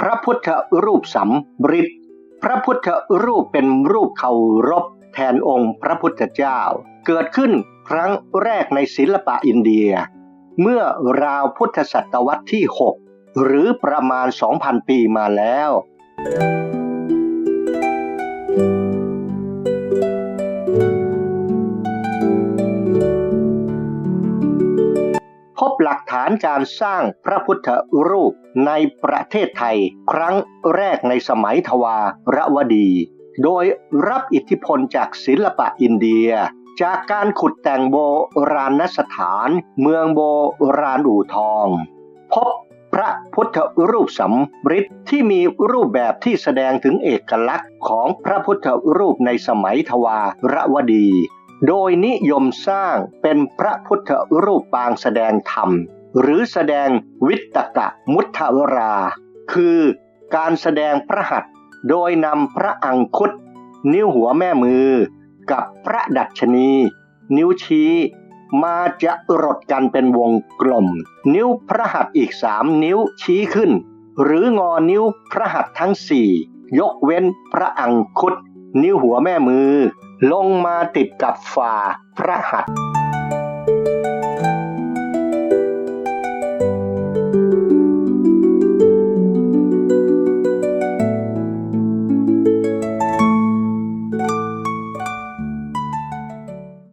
พระพุทธรูปสำริดพระพุทธรูปเป็นรูปเคารพแทนองค์พระพุทธเจ้า เกิดขึ้นครั้งแรกในศิลปะอินเดีย เมื่อราวพุทธศตวรรษที่ 6 หรือประมาณ 2,000 ปีมาแล้วพบ หลักฐานการสร้างพระพุทธรูปในประเทศไทย ครั้งแรกในสมัยทวารวดี โดยรับอิทธิพลจากศิลปะอินเดีย จากการขุดแต่งโบราณสถาน เมืองโบราณอู่ทอง พบพระพุทธรูปสำริดที่มีรูปแบบที่แสดงถึงเอกลักษณ์ของพระพุทธรูปในสมัยทวารวดี โดยนิยมสร้างเป็นพระพุทธรูปปางแสดงธรรม หรือแสดงวิตกะมุทวรา คือการแสดงพระหัตถ์โดยนำพระอังคุดนิ้วหัวแม่มือ กับพระดัชนี นิ้วชี้ มาจะรดกันเป็นวงกลม นิ้วพระหัตถ์อีกสามนิ้วชี้ขึ้น หรืองอนิ้วพระหัตถ์ทั้งสี่ยกเว้นพระอังคุด นิ้วหัวแม่มือ ลงมาติดกับฝ่าพระหัตถ์